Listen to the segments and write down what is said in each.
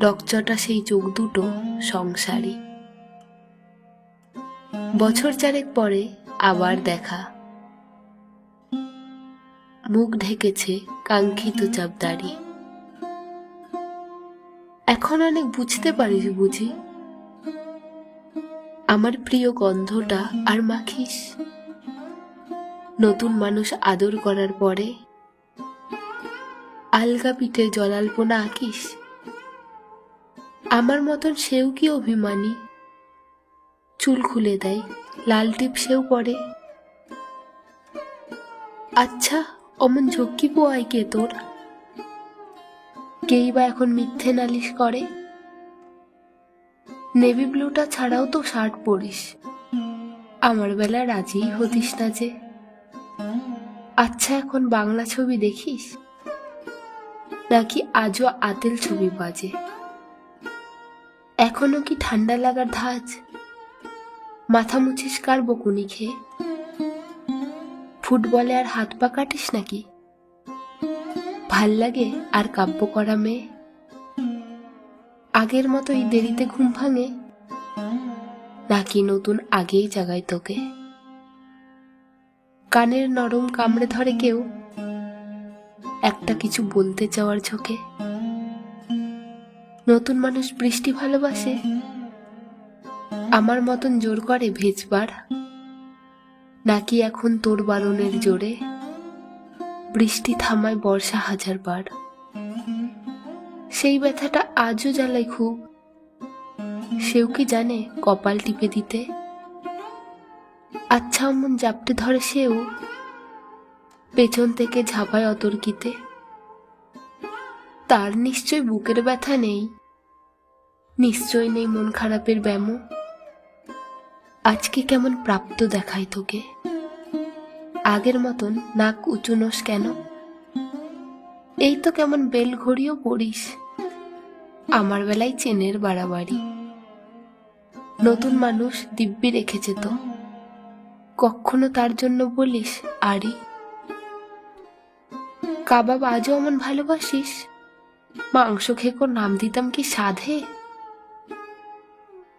রকচটা সেই চোখ দুটো সংসারী। বছর চারেক পরে আবার দেখা। মুখ ঢেকেছে কাঙ্ক্ষিত চাপদারি। এখন অনেক বুঝতে পারিস বুঝি। আমার প্রিয় গন্ধটা আর মাখিস। নতুন মানুষ আদর করার পরে আলগা পিঠে জলাল্পনা আঁকিস। আমার মতন সেও কি অভিমানী? চুল খুলে দেয়, লাল টিপ সেও পরে। আচ্ছা অমন ঝক্কি পোয়াই কে তোর? কেই বা এখন মিথ্যে নালিশ করে? নেভি ব্লুটা ছাড়াও তো শার্ট পরিস। আমার বেলা রাজি হতিস না যে। আচ্ছা এখন বাংলা ছবি দেখিস? নাকি আজও আতেল ছবি বাজে? এখনও কি ঠান্ডা লাগার ধাজ মাথা মুছিস কার বকুনি খেয়ে? ফুটবলে আর হাত পা কাটিস নাকি? ভালো লাগে আর কাব্য করা মেয়ে? আগের মতোই দেরিতে ঘুম ভাঙে? নাকি নতুন আগেই জাগায় তোকে? কানের নরম কামড়ে ধরে কেউ? একটা কিছু বলতে চাওয়ার ঝোঁকে? নতুন মানুষ বৃষ্টি ভালোবাসে? আমার মতন জোর করে ভেজবার? নাকি এখন তোর বারণের জোরে? বৃষ্টি থামায় বর্ষা হাজার বার সেই ব্যথাটা আজও জ্বালাই খুব। সেও কি জানে কপাল টিপে দিতে? আচ্ছা অমন জাপটে ধরে সেও? পেছন থেকে ঝাঁপায় অতর্কিতে? তার নিশ্চয় বুকের ব্যথা নেই। নিশ্চয় নেই মন খারাপের ব্যামো। আজকে কেমন প্রাপ্ত দেখায় তোকে। আগের মতন নাক উঁচু নোস কেন? এই তো কেমন বেল ঘড়িও পড়িস। আমার বেলায় চেনের বাড়াবাড়ি। নতুন মানুষ দিব্যি রেখেছে তো। কখনো তার জন্য বলিস, আরি। কাবাব আজও এমন ভালোবাসিস? মাংস খেকো নাম দিতাম কি সাধে?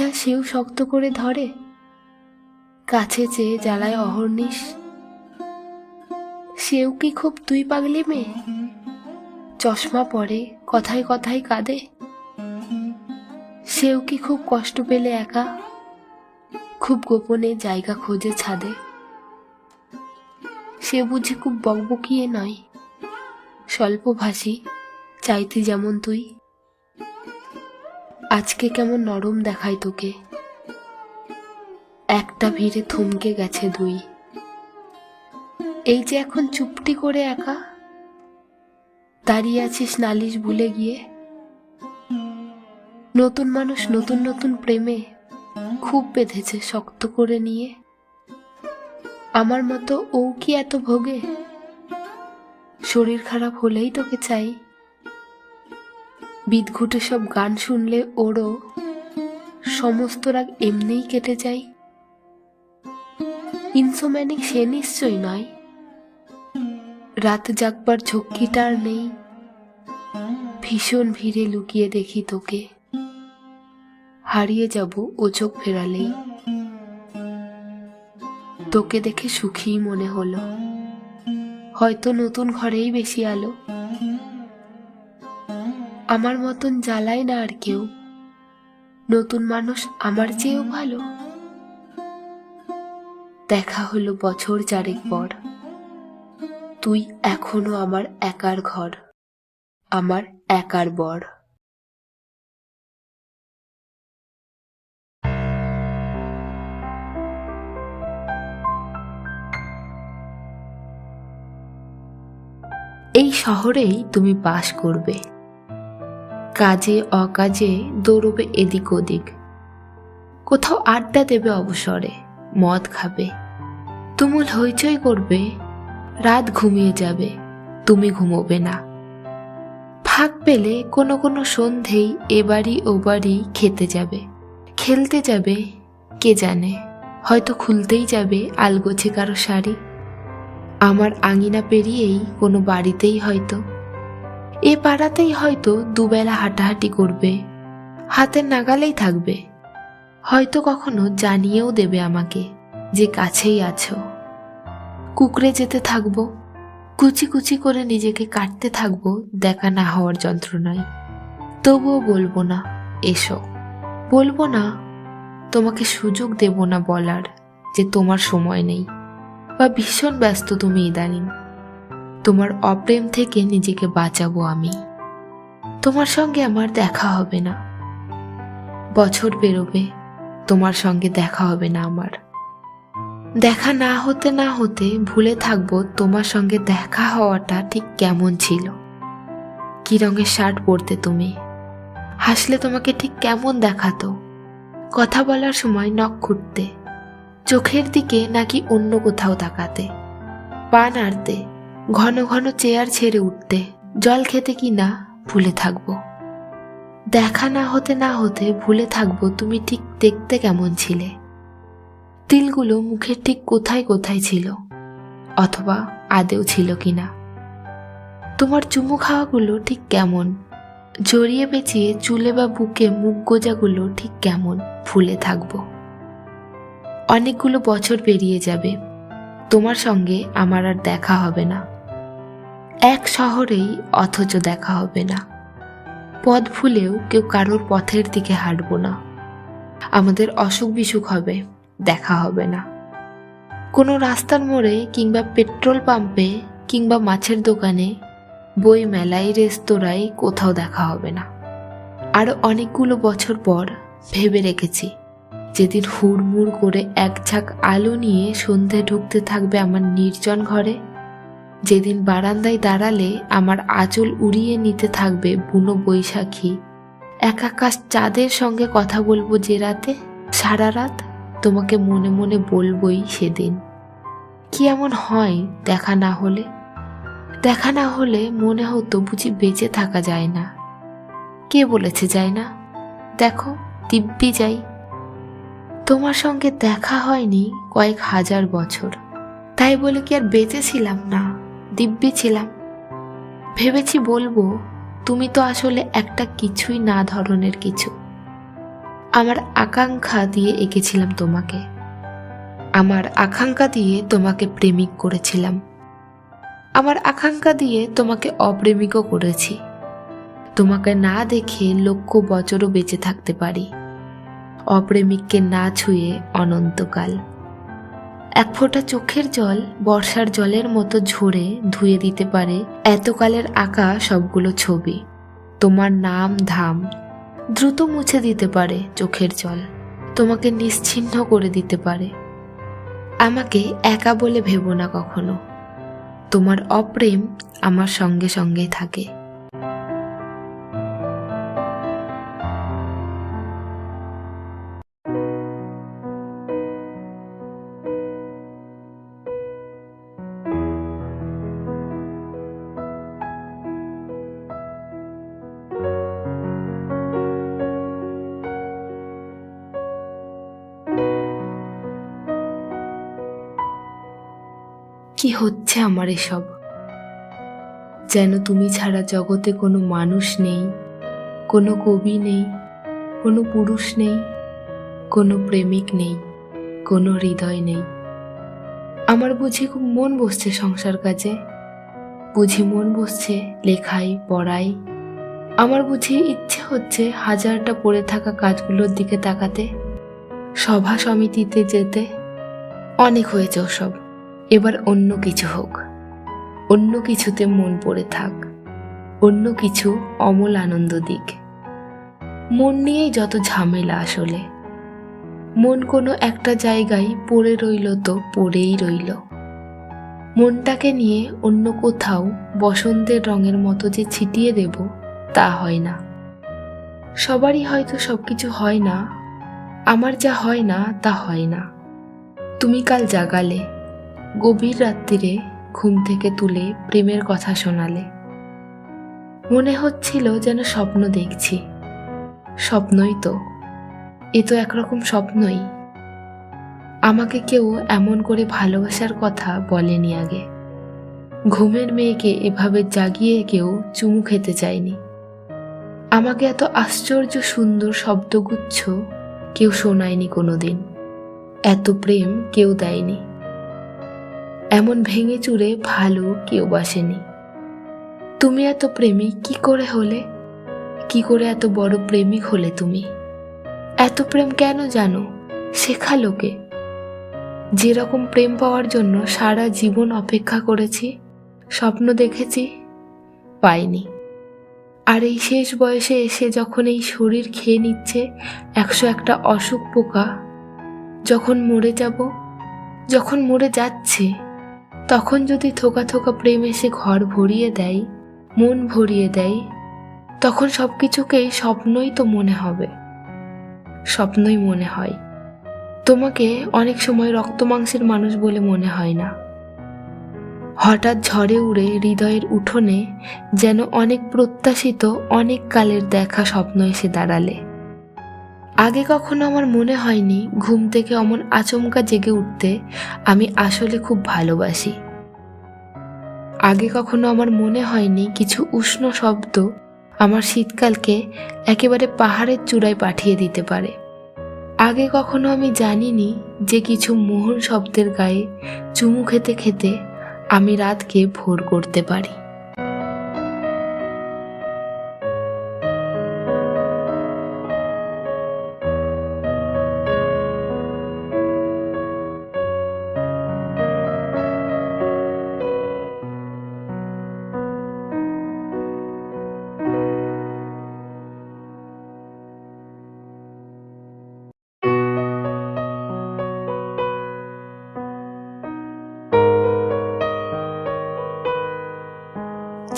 আচ্ছা সেও শক্ত করে ধরে। কাছে চেয়ে জ্বালায় অহর্নিশ সেও কি খুব তুই পাগলি মেয়ে? চশমা পরে, কথায় কথায় কাঁদে। সেও কি খুব কষ্ট পেলে একা? খুব গোপনে জায়গা খোঁজে ছাদে। সে বুঝি খুব বকবকিয়ে নয়। স্বল্পভাষী, চাইতে যেমন তুই। আজকে কেমন নরম দেখায় তোকে। একটা ভিড়ে থমকে গেছে দুই। এই যে এখন চুপটি করে একা, দাঁড়িয়ে আছিস নালিশ ভুলে গিয়ে। নতুন মানুষ নতুন নতুন প্রেমে খুব বেঁধেছে শক্ত করে নিয়ে। আমার মতো ও কি এত ভোগে? শরীর খারাপ হলেই তোকে চাই। বিদঘুটে সব গান শুনলে ওরও সমস্ত রাগ এমনিই কেটে যায়। ইনসোম্যানিক সে নিশ্চয় নয়। রাত জাগবার ঝক্কিটা আর নেই। ভীষণ ভিড়ে লুকিয়ে দেখি তোকে। হারিয়ে যাব ও চোখ ফেরালেই। তোকে দেখে সুখী মনে হলো। হয়তো নতুন ঘরেই বেশি আলো। আমার মতন জ্বালায় না আর কেউ। নতুন মানুষ আমার চেয়েও ভালো। দেখা হলো বছর চারেক পর। তুই এখনও আমার একার ঘর, আমার একার বর। এই শহরেই তুমি বাস করবে। কাজে, অকাজে, দৌড়বে এদিক ওদিক। কোথাও আড্ডা দেবে অবসরে, মদ খাবে। তুমুল হইচই করবে, রাত ঘুমিয়ে যাবে, তুমি ঘুমোবে না। ফাঁক পেলে কোনো কোনো সন্ধেই এবারই ওবারই খেতে যাবে। খেলতে যাবে, কে জানে, হয়তো খুলতেই যাবে আলগোছে কারও শাড়ি। আমার আঙিনা পেরিয়েই কোনো বাড়িতেই হয়তো এ পাড়াতেই হয়তো দুবেলা হাঁটাহাঁটি করবে। হাতের নাগালেই থাকবে। হয়তো কখনো জানিয়েও দেবে আমাকে যে কাছেই আছো। কুকড়ে যেতে থাকব, কুচি কুচি করে নিজেকে কাটতে থাকব দেখা না হওয়ার যন্ত্রণায়। তবুও বলব না, এসো। বলব না, তোমাকে সুযোগ দেব না বলার যে তোমার সময় নেই। বা ভীষণ ব্যস্ত তুমি ইদানিং। তোমার অপ্রেম থেকে নিজেকে বাঁচাবো আমি। তোমার সঙ্গে আমার দেখা হবে না। বছর বেরোবে, তোমার সঙ্গে দেখা হবে না আমার। দেখা না হতে না হতে ভুলে থাকব তোমার সঙ্গে দেখা হওয়াটা ঠিক কেমন ছিল। কি রঙের শার্ট পরতে তুমি? হাসলে তোমাকে ঠিক কেমন দেখাতো? কথা বলার সময় নখ খুঁটতে। চোখের দিকে নাকি অন্য কোথাও তাকাতে। পা নাড়তে। ঘন ঘন চেয়ার ছেড়ে উঠতে, জল খেতে কি না, ভুলে থাকব। দেখা না হতে না হতে ভুলে থাকব, তুমি ঠিক দেখতে কেমন ছিলে। তিলগুলো মুখের ঠিক কোথায় কোথায় ছিল, অথবা আদেও ছিল কিনা। তোমার চুমু খাওয়াগুলো ঠিক কেমন, জড়িয়ে পেঁচিয়ে চুলে বা বুকে মুখ গোজাগুলো ঠিক কেমন, ভুলে থাকব। অনেকগুলো বছর পেরিয়ে যাবে, তোমার সঙ্গে আমার আর দেখা হবে না। এক শহরেই অথচ দেখা হবে না। পথ ভুলেও কেউ কারোর পথের দিকে হাঁটবো না। আমাদের অসুখ বিসুখ হবে, দেখা হবে না। কোনো রাস্তার মোড়ে কিংবা পেট্রোল পাম্পে কিংবা মাছের দোকানে, বই মেলায়, রেস্তোরাঁয় কোথাও দেখা হবে না। আরও অনেকগুলো বছর পর ভেবে রেখেছি, যেদিন হুড়মুড় করে এক ঝাঁক আলো নিয়ে সন্ধে ঢুকতে থাকবে আমার নির্জন ঘরে যেদিন বারান্দায় দাঁড়ালে আমার আঁচল উড়িয়ে নিতে থাকবে বুনো বৈশাখী। এক আকাশ চাঁদের সঙ্গে কথা বলব যে রাতে? সারা রাত তোমাকে মনে মনে বলবই সেদিন। কি এমন হয় দেখা না হলে? দেখা না হলে মনে হতো বুঝি বেঁচে থাকা যায় না। কে বলেছে যায় না? দেখো, দিব্যি যাই। তোমার সঙ্গে দেখা হয়নি কয়েক হাজার বছর। তাই বলে কি আর বেঁচে ছিলাম না? দিব্যি ছিলাম। ভেবেছি বলব, তুমি তো আসলে একটা কিছুই না ধরনের কিছু। আমার আকাঙ্ক্ষা দিয়ে এঁকেছিলাম তোমাকে। আমার আকাঙ্ক্ষা দিয়ে তোমাকে প্রেমিক করেছিলাম। আমার আকাঙ্ক্ষা দিয়ে তোমাকে অপ্রেমিকও করেছি। তোমাকে না দেখে লক্ষ বছরও বেঁচে থাকতে পারি। অপ্রেমিককে না ছুঁয়ে অনন্তকাল। এক ফোঁটা চোখের জল বর্ষার জলের মতো ঝরে ধুয়ে দিতে পারে এতকালের আঁকা সবগুলো ছবি। তোমার নাম ধাম। দ্রুত মুছে দিতে পারে চোখের জল। তোমাকে নিশ্চিহ্ন করে দিতে পারে। আমাকে একা বলে ভেবো না কখনো। তোমার অপ্রেম আমার সঙ্গে সঙ্গেই থাকে। কি হচ্ছে আমার এসব? যেন তুমি ছাড়া জগতে কোনো মানুষ নেই, কোনো কবি নেই, কোনো পুরুষ নেই, কোনো প্রেমিক নেই, কোনো হৃদয় নেই। আমার বুঝি খুব মন বসছে সংসার কাজে, বুঝি মন বসছে লেখাই, পড়াই। আমার বুঝি ইচ্ছে হচ্ছে হাজারটা পড়ে থাকা কাজগুলোর দিকে তাকাতে, সভা সমিতিতে যেতে, অনেক হয়েছে ওসব। এবার অন্য কিছু হোক। অন্য কিছুতে মন পড়ে থাক। অন্য কিছু অমল আনন্দ দিক। মন নিয়েই যত ঝামেলা আসলে। মন কোনো একটা জায়গায় পড়ে রইল তো পড়েই রইল। মনটাকে নিয়ে অন্য কোথাও বসন্তের রঙের মতো যে ছিটিয়ে দেব তা হয় না। সবারই হয়তো সব কিছু হয় না। আমার যা হয় না তা হয় না। তুমি কাল জাগালে। গভীর রাত্রিরে ঘুম থেকে তুলে প্রেমের কথা শোনালে। মনে হচ্ছিল যেন স্বপ্ন দেখছি। স্বপ্নই তো। এ তো একরকম স্বপ্নই। আমাকে কেউ এমন করে ভালোবাসার কথা বলেনি আগে। ঘুমের মেয়েকে এভাবে জাগিয়ে কেউ চুমু খেতে চায়নি। আমাকে এত আশ্চর্য সুন্দর শব্দগুচ্ছ কেউ শোনায়নি কোনোদিন। এত প্রেম কেউ দেয়নি। এমন ভেঙে চুরে ভালো কেউ বাসেনি। তুমি এত প্রেমিক কি করে হলে? কি করে এত বড় প্রেমিক হলে তুমি? এত প্রেম কেন জানো? শেখালোকে যেরকম প্রেম পাওয়ার জন্য সারা জীবন অপেক্ষা করেছি, স্বপ্ন দেখেছি, পাইনি। আর এই শেষ বয়সে এসে যখন এই শরীর খেয়ে নিচ্ছে একশো একটা অসুখ পোকা, যখন মরে যাব, যখন মরে যাচ্ছে তখন যদি থোকা থোকা প্রেম এসে ঘর ভরিয়ে দেয়, মন ভরিয়ে দেয়, তখন সব কিছুকেই স্বপ্নই তো মনে হবে। স্বপ্নই মনে হয়। তোমাকে অনেক সময় রক্ত মাংসের মানুষ বলে মনে হয় না। হঠাৎ ঝড়ে উড়ে হৃদয়ের উঠোনে যেন অনেক প্রত্যাশিত, অনেক কালের দেখা স্বপ্ন এসে দাঁড়ালে। আগে কখনো আমার মনে হয়নি ঘুম থেকে অমন আচমকা জেগে উঠতে আমি আসলে খুব ভালোবাসি। আগে কখনো আমার মনে হয়নি কিছু উষ্ণ শব্দ আমার শীতকালকে একেবারে পাহাড়ের চূড়ায় পাঠিয়ে দিতে পারে। আগে কখনো আমি জানিনি যে কিছু মোহন শব্দের গায়ে চুমু খেতে খেতে আমি রাতকে ভোর করতে পারি।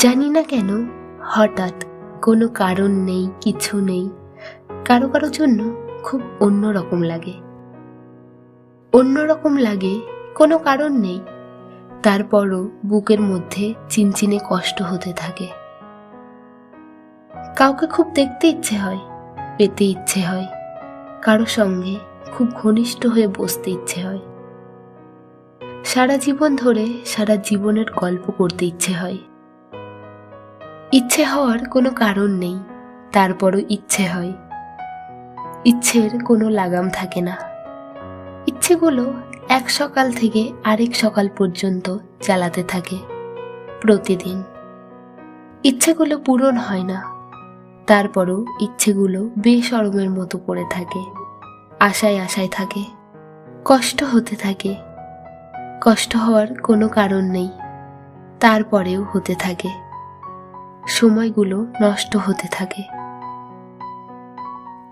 জানি না কেন, হঠাৎ কোনো কারণ নেই, কিছু নেই। কারও কারও জন্য খুব অন্যরকম লাগে। অন্যরকম লাগে, কোনো কারণ নেই। তারপরও বুকের মধ্যে চিনচিনে কষ্ট হতে থাকে। কাউকে খুব দেখতে ইচ্ছে হয়, পেতে ইচ্ছে হয়। কারও সঙ্গে খুব ঘনিষ্ঠ হয়ে বসতে ইচ্ছে হয়। সারা জীবন ধরে সারা জীবনের গল্প করতে ইচ্ছে হয়। ইচ্ছে হওয়ার কোনো কারণ নেই, তারপরও ইচ্ছে হয়। ইচ্ছের কোনো লাগাম থাকে না। ইচ্ছেগুলো এক সকাল থেকে আরেক সকাল পর্যন্ত চালাতে থাকে প্রতিদিন। ইচ্ছেগুলো পূরণ হয় না, তারপরও ইচ্ছেগুলো বেসরমের মতো পড়ে থাকে, আশায় আশায় থাকে, কষ্ট হতে থাকে। কষ্ট হওয়ার কোনো কারণ নেই, তারপরেও হতে থাকে। সময়গুলো নষ্ট হতে থাকে।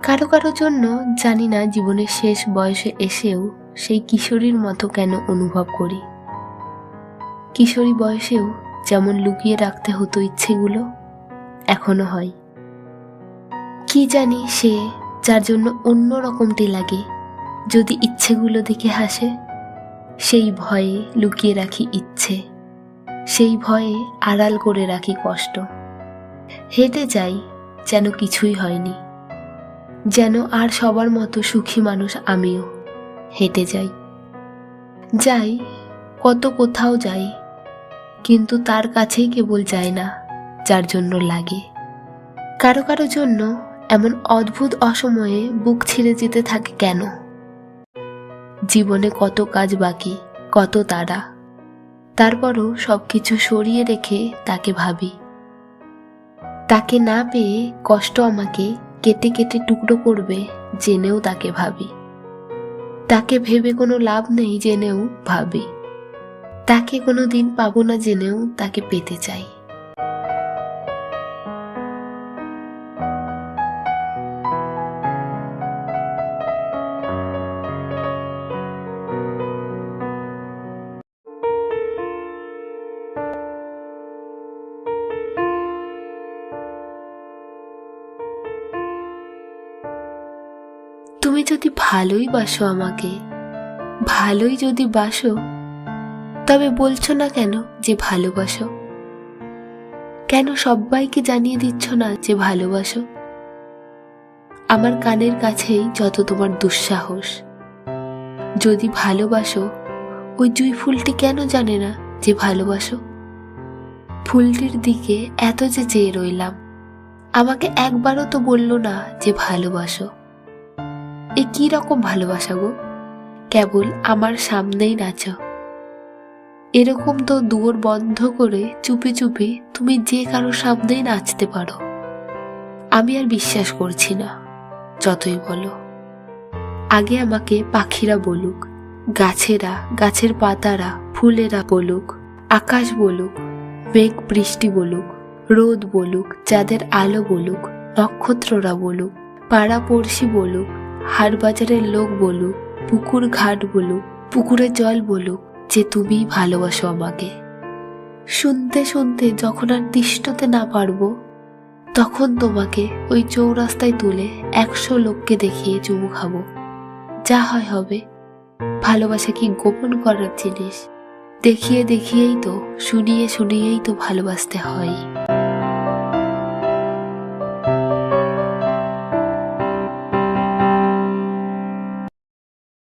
কারও কারও জন্য জানি না জীবনের শেষ বয়সে এসেও সেই কিশোরীর মতো কেন অনুভব করি। কিশোরী বয়সেও যেমন লুকিয়ে রাখতে হতো ইচ্ছেগুলো, এখনও হয়। কি জানি সে যার জন্য অন্য রকমটি লাগে, যদি ইচ্ছেগুলো দেখে হাসে, সেই ভয়ে লুকিয়ে রাখি ইচ্ছে, সেই ভয়ে আড়াল করে রাখি কষ্ট। হেঁটে যাই, যেন কিছুই হয়নি। যেন আর সবার মতো সুখী মানুষ আমিও হেঁটে যাই। যাই, কত কোথাও যাই, কিন্তু তার কাছেই কেবল যায় না, যার জন্য লাগে। কারও কারও জন্য এমন অদ্ভুত অসময়ে বুক ছিঁড়ে যেতে থাকে কেন? জীবনে কত কাজ বাকি, কত তারা তারপরও সব কিছু সরিয়ে রেখে তাকে ভাবি। তাকে না পেয়ে কষ্ট আমাকে কেটে কেটে টুকরো করবে জেনেও তাকে ভাবি। তাকে ভেবে কোনো লাভ নেই জেনেও ভাবি। তাকে কোনো দিন পাবো না জেনেও তাকে পেতে চাই। তুমি যদি ভালোই বাসো আমাকে, ভালোই যদি বাসো, তবে বলছো না কেন যে ভালোবাসো? কেন সবাইকে জানিয়ে দিচ্ছ না যে ভালোবাসো? আমার কানের কাছেই যত তোমার দুঃসাহস। যদি ভালোবাসো, ওই জুই ফুলটি কেন জানে না যে ভালোবাসো? ফুলটির দিকে এত যে চেয়ে রইলাম, আমাকে একবারও তো বলল না যে ভালোবাসো। এ কি রকম ভালোবাসা গো? কেবল আমার সামনেই নাচো এরকম তো দুয়ার বন্ধ করে চুপি চুপি তুমি যে কারও সামনেই নাচতে পারো। আমি আর বিশ্বাস করছি না, যতই বলো। আগে আমাকে পাখিরা বলুক, গাছেরা, গাছের পাতারা, ফুলেরা বলুক, আকাশ বলুক, মেঘ বৃষ্টি বলুক, রোদ বলুক, যাদের আলো বলুক, নক্ষত্ররা বলুক পাড়া পড়শি বলুক হাট বাজারের লোক বলুক পুকুর ঘাট বলুক পুকুরের জল বলুক যে তুমি ভালোবাসো আমাকে। শুনতে শুনতে যখন আর তিষ্ঠতে না পারব, তখন তোমাকে ওই চৌরাস্তায় তুলে একশো লোককে দেখিয়ে চুমু খাব। যা হয় হবে। ভালোবাসা কি গোপন করার জিনিস? দেখিয়ে দেখিয়েই তো, শুনিয়ে শুনিয়েই তো ভালোবাসতে হয়।